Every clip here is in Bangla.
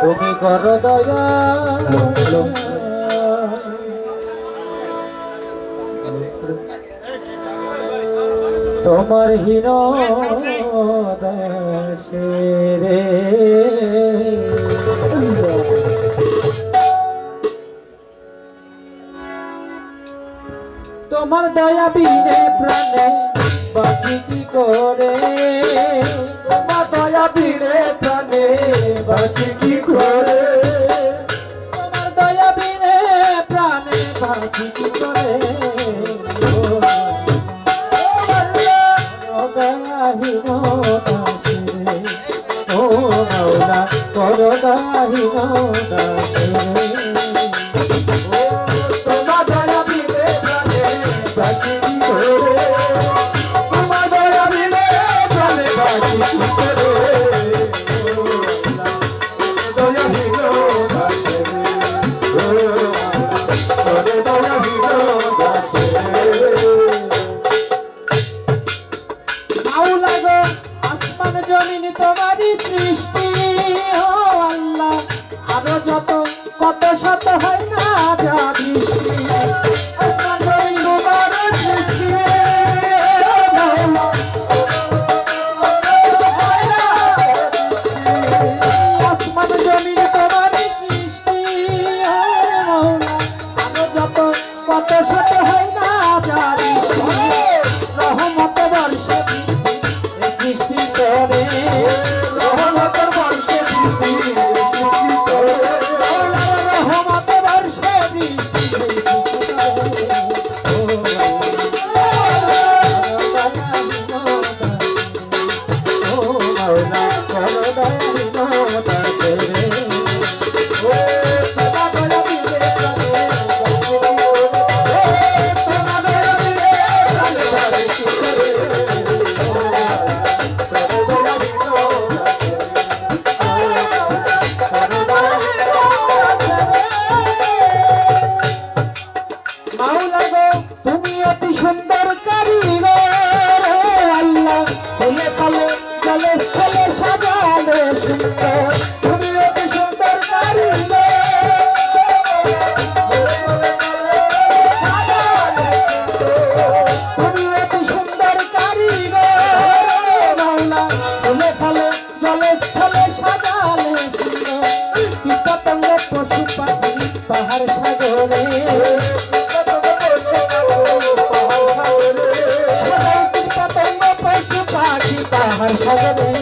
তুমি কর দয়া। তোমার হীন রে তোমার দয়া বিনে প্রাণে বাকি কি কর? रो মাতা করে তাহার সজনে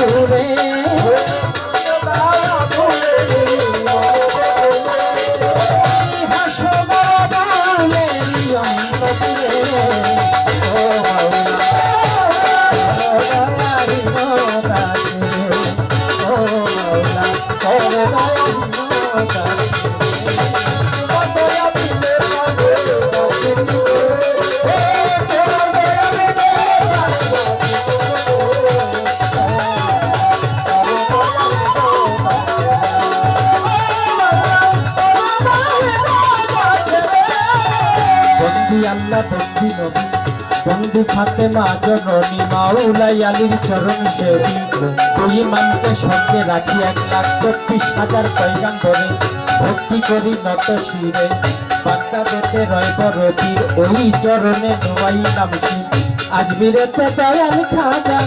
Oh, নবী আল্লাহ বন্দি নবী। বন্দি ফাতেমা জননী মাওলাই আলীর চরণ সেবী। তুই মানকে সঙ্গে রাখি এক লাখ চব্বিশ হাজার পয়গাম্বরে। ভক্তি করি নত শিরে। বাগদাদেতে রয় বরতির ওই চরণে নোয়াই নামছি আজমিরেতে দয়াল খাজা,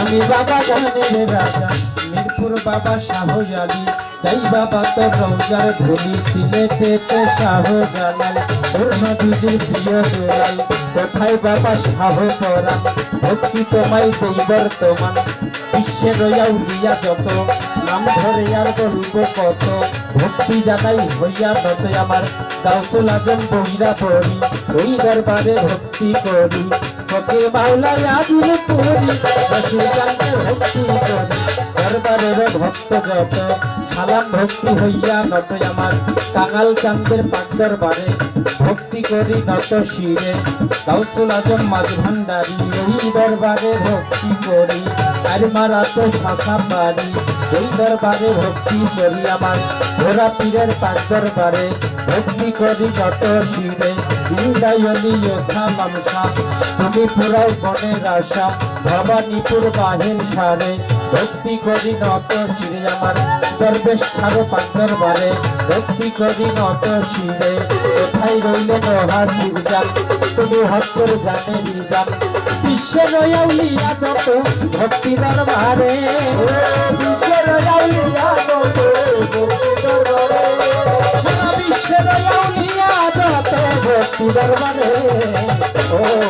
আমি বাবা জানে রাজা। মিরপুর বাবা শাহজালি, যাই বাবা তো রৌজার ধুলি সিলেটেতে শাহজালাল ওর নদীজির প্রিয় দুলাল, কোথায় বাবা শাহ পরাণ ভক্তি তোমায় দৈবর তোমার বিশ্বের রিয়া যত, নাম ধরে আর বলব কত। ভক্তি জানাই হইয়া মতে আমার, গাউসুল আজম বহিরা পড়ি। ওই দরবারে ভক্তি করি। তোকে বাউলায় আজিল পুরি রসুল জানতে ভক্তি করি। দরবারের ভক্ত যত সালাম ভক্তি হইয়া নত আমার। কাঙাল চান্দের পাক দরবারে ভক্তি করি নত শিরে। গাউসুল আজম মাঝ ভান্ডারি ওই দরবারে ভক্তি করি। আর মারা তো শাখা পারি ওই দরবারে ভক্তি করি আমার। ঘোরা পীরের পাক দরবারে ভক্তি করি নত শিরে। বিদায়নী যোধা মামসা তুমি পুরাও বনের আশা, ভবানীপুর বাহির সারে। ভক্তি করি নত শিরে আমার দরবেশ ছাড়ো পাক দরবারে ভক্তি করি নত শিরে, কোথায় রইলে নহার শিরজান তুমি হস্তর জানে আউলিয়া যত ভক্তি দরবারে। যত ভক্তি দরবারে। আউলিয়া যত ভক্তি দরবারে। ও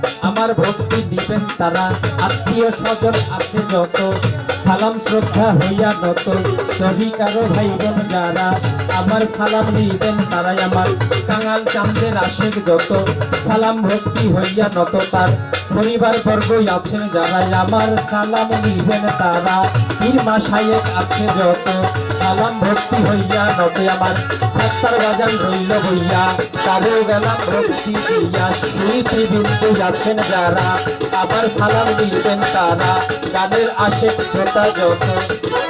আমার ভক্তি দিবেন তারা। আত্মীয় স্বজন আছে যত, সালাম শ্রদ্ধা হইয়া নত। সহি কারও ভাই বোন যারা, আমার সালাম নিবেন তারাই আমার। কাঙাল চান্দের আশেক যত, সালাম ভক্তি হইয়া নত তার। পরিবার বর্গই আছেন যারা আমার সালাম নিবেন তারা। পীর মাসায়েক আছে যত, সালাম ভক্তি হইয়া নতে আমার। সাত্তার বাজান রইল হইয়া। তারেও গেলাম ভক্তি দিয়া শিল্পী বিন্দু আছেন যারা। আবার সালাম দিবেন তারা। গানের আশেক শ্রোতা যত।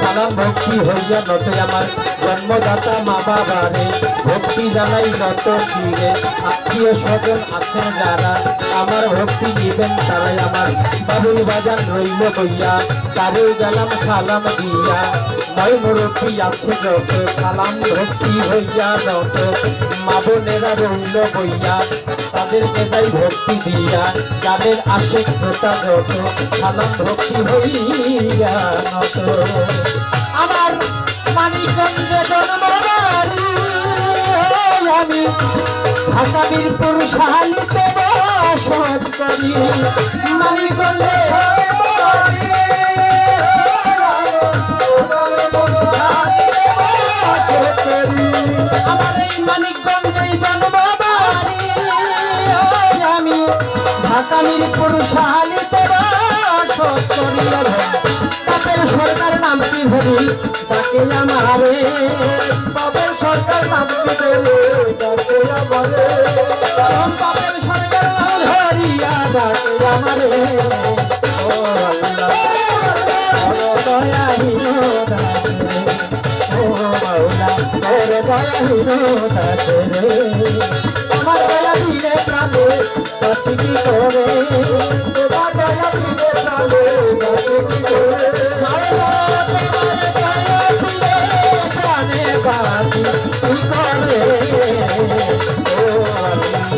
সালাম ভক্তি হইয়া নতে আমার জন্মদাতা মা বাবারে। ভক্তি জানাই নত শিরে আত্মীয় স্বজন আছেন যারা। আমার ভক্তি দিবেন তারাই আমার। বাবুল বাজান রইল হইয়া। তারেও গেলাম সালাম দিয়া। নয় মুরব্বী আছে যত সালাম ভক্তি হইয়া নত মা বোনেরা রইল বইয়া, তাদেরকে যাই ভক্তি দিয়া। যাদের আশেক শ্রোতা যত সালাম ভক্তি হইয়া নত আমার জন্মবাড়ি আমি ঢাকা বীরপুর শাহালিতে বসত করি। মানিকগঞ্জে আমার এই মানিকগঞ্জে জন্মবাড়ি আমি ঢাকা মিরপুর করি বাপের সরকার নাম কি ধরি তাকে আমারে। বাপের সরকার নাম ওর দয়াহীন দাসে রে আমার দয়া দিলে প্রাণে বাঁচি কি করে তোমার দয়া দিলে প্রাণে বাঁচি কি করে তোমার দয়া প্রাণে বাঁচি কি করে ও আল্লাহ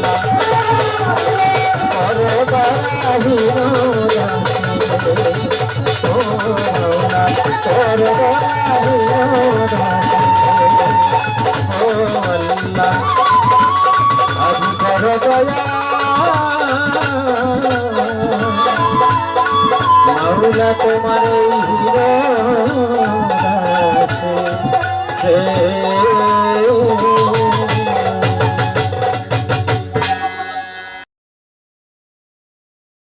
ওর দয়াহীন মাওলা তোমার হিরো আছে।